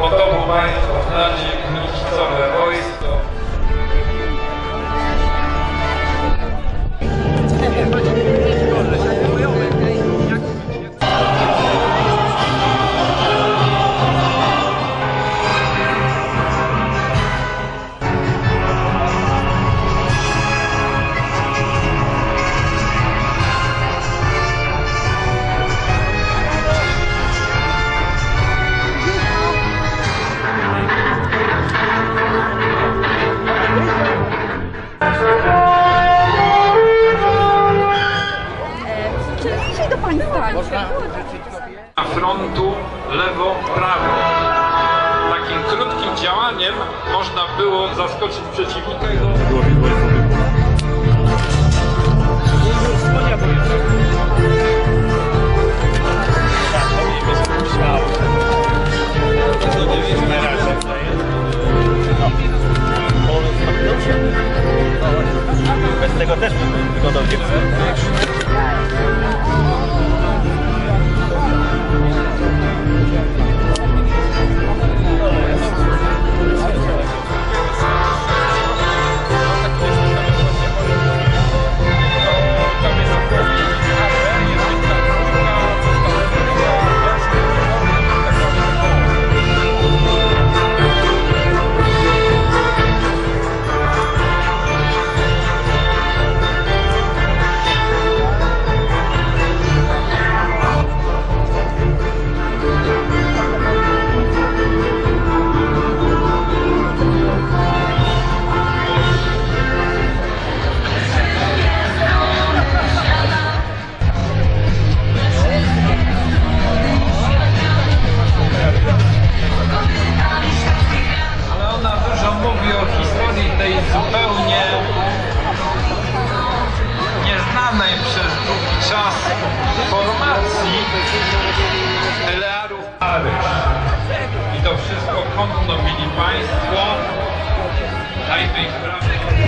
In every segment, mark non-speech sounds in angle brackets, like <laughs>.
Po tobą państwo znacie gnicicowe wojsko.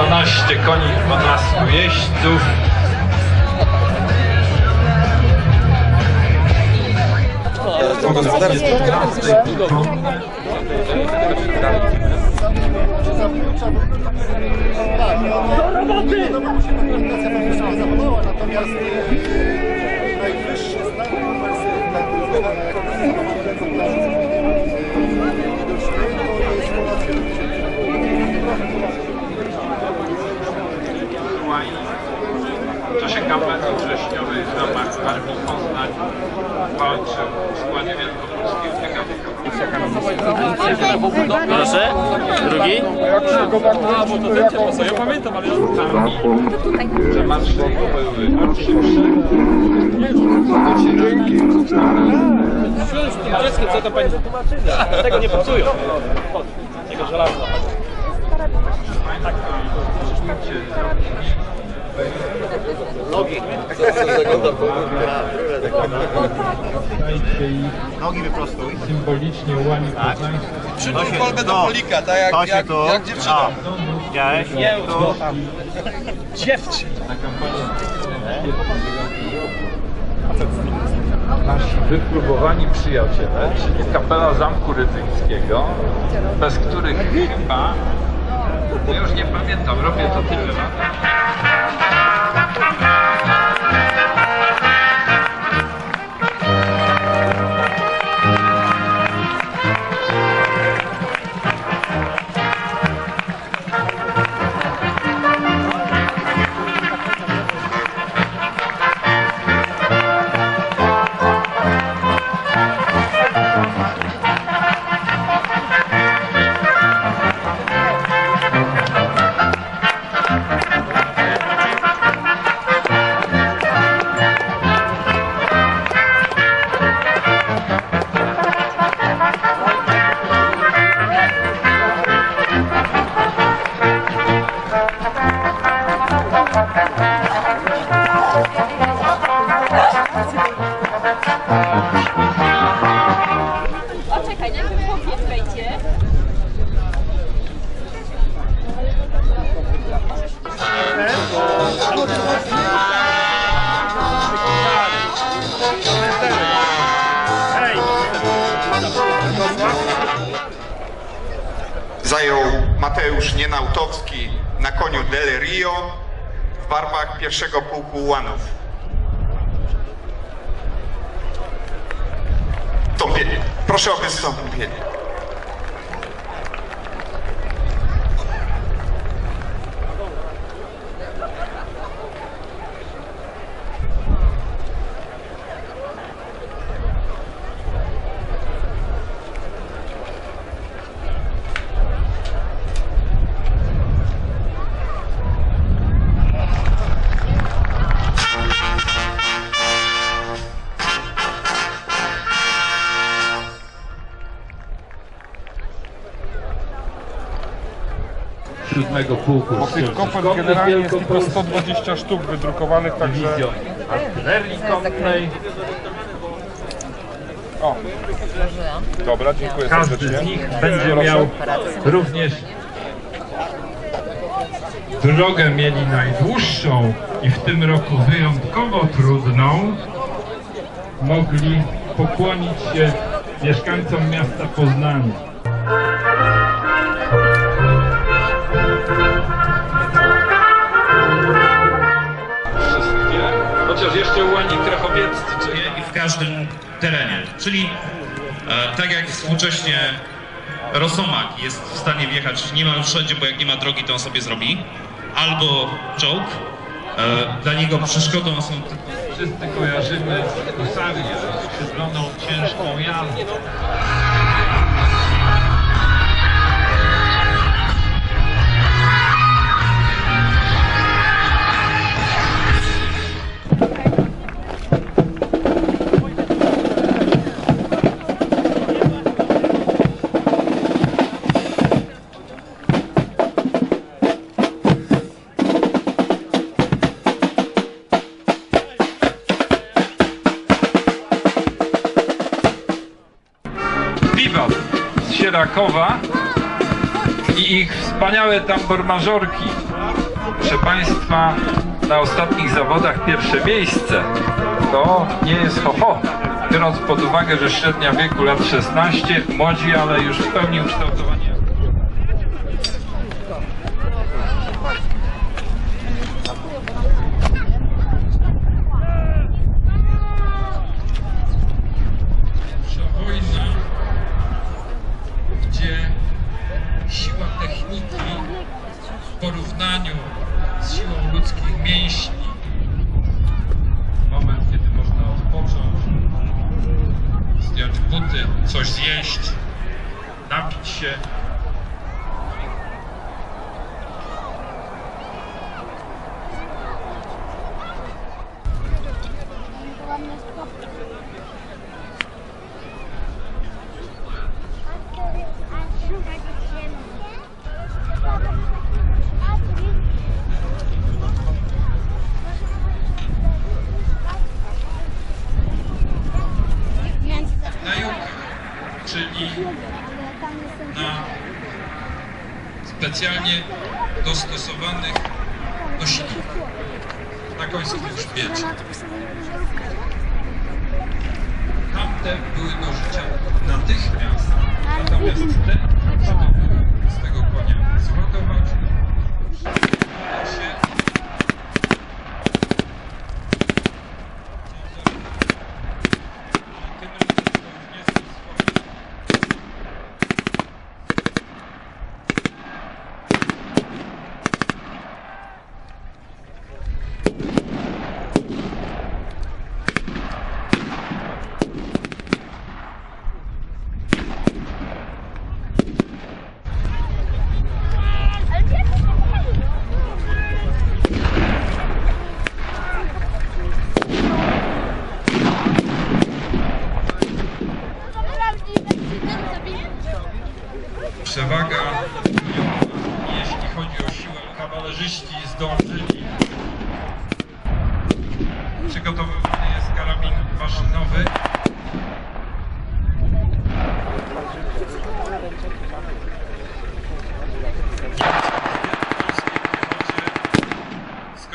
12 koni, 12 jeźdźców. Natomiast e, najwyższy znak widoczny to jest że marszałek były oczywiście Wszystkie, co to pani Tego nie popsują. Tego żelazna. Nogi. Nogi wyprostuj. symbolicznie łani poznańskie. Przytul kolbę do polika, tak jak, jak, jak dziewczyna. Widziałeś? Nie, to tam. Dziewczyn. na kampanię Nasi wypróbowani przyjaciele, czyli kapela Zamku Rydzyńskiego, bez których chyba, no już nie pamiętam, robię to tyle lat. Ha ha ha! Koniu Del Rio w barwach pierwszego pułku. Wstąpienie. Proszę o wystąpienie. Siódmego pułku Bo tych kopert generalnie jest tylko 120 sztuk wydrukowanych, także... Artylerii Konnej. O, dobra, dziękuję Każdy z nich będzie miał również drogę mieli najdłuższą i w tym roku wyjątkowo trudną. Mogli pokłonić się mieszkańcom miasta Poznania. Krachowieccy, czyli i w każdym terenie. Czyli e, tak jak współcześnie Rosomak jest w stanie wjechać niemal wszędzie, bo jak nie ma drogi, to on sobie zrobi, albo czołg. E, dla niego przeszkodą są wszyscy kojarzymy husarię skrzydloną ciężką jazdą. Z Sierakowa i ich wspaniałe tambormażorki. Proszę Państwa, na ostatnich zawodach pierwsze miejsce to nie jest ho, ho. Biorąc pod uwagę, że średnia wieku lat 16, młodzi, ale już w pełni ukształtowani. shit. Specjalnie dostosowanych nośnikach na końskim grzbiecie. Tamte były do życia natychmiast, natomiast te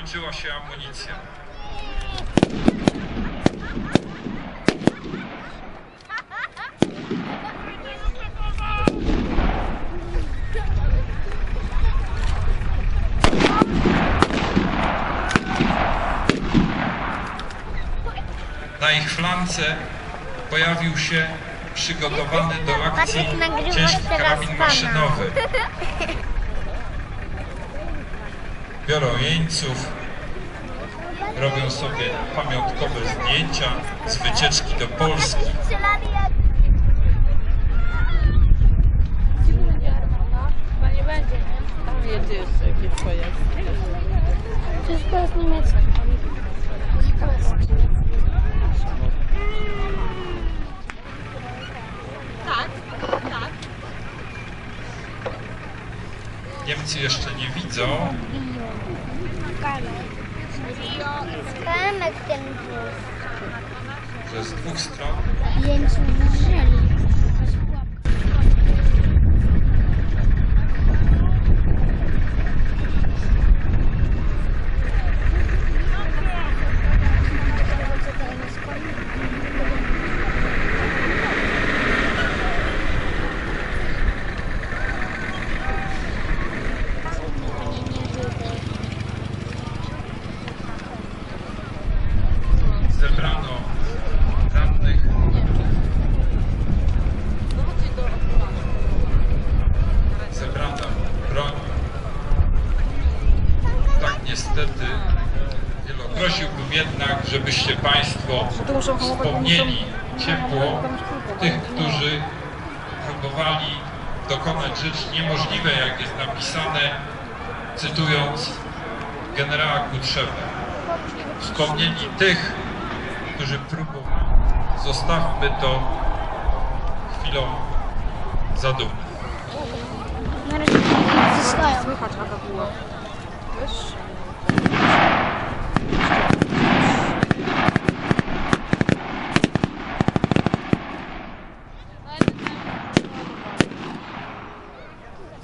skończyła się amunicja. Na ich flance pojawił się przygotowany do akcji ciężki karabin maszynowy. <laughs> Biorą jeńców, robią sobie pamiątkowe zdjęcia z wycieczki do Polski. Wszystko jest niemieckie. Niemcy jeszcze nie widzą, Kamek ten wóz. że z dwóch stron Jeńców wzięli. Państwo wspomnieli ciepło tych, którzy próbowali dokonać rzeczy niemożliwej, jak jest napisane, cytując generała Kutrzewę wspomnieli tych, którzy próbowali. Zostawmy to chwilą zadumą. Na razie. Słychać. Wiesz?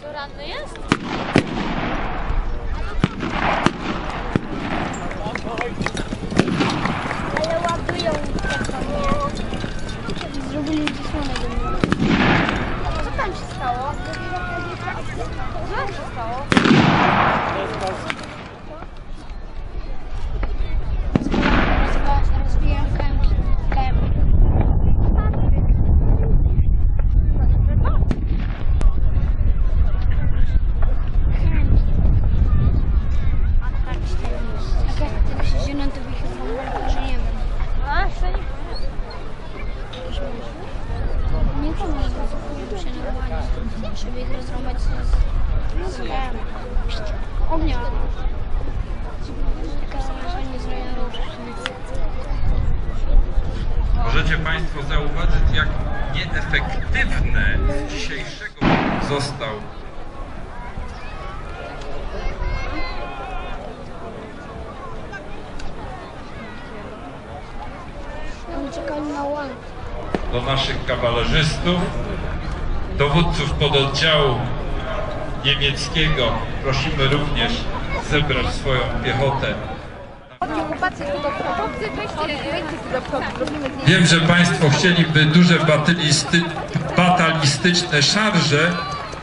Co ranny jest? Ale ładują taką, nie? Zrobili zasłonę do mnie. Co tam się stało? Co tam się stało? Rozwijam kęki. Kęki. Tak jak ty myślisz, że na to wychowam, że nie wiem. A, jeszcze nie Nie to może zrobić się normalnie, żeby ich rozrąbać z, z em, zrobię Możecie Państwo zauważyć, jak nieefektywne dzisiejszego został do naszych kawalerzystów, dowódców pododdziału niemieckiego. Prosimy również zebrać swoją piechotę. Wiem, że Państwo chcieliby duże batylisty, batalistyczne szarże,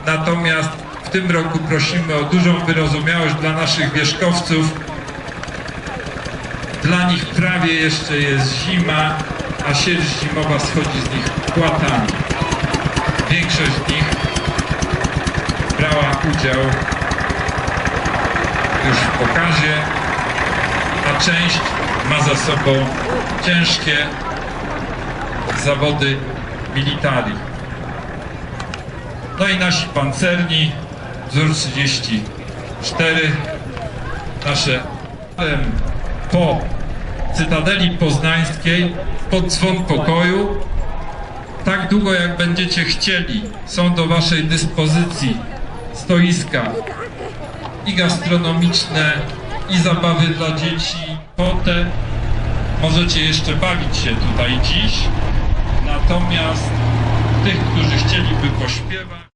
natomiast w tym roku prosimy o dużą wyrozumiałość dla naszych wierzchowców. Dla nich prawie jeszcze jest zima, a sierść zimowa schodzi z nich płatami. Większość udział już w pokazie, a część ma za sobą ciężkie zawody militari. No i nasi pancerni, wzór 34, nasze po Cytadeli Poznańskiej pod dzwon pokoju. Tak długo jak będziecie chcieli, są do Waszej dyspozycji stoiska i gastronomiczne, i zabawy dla dzieci. Potem możecie jeszcze bawić się tutaj dziś. Natomiast tych, którzy chcieliby pośpiewać,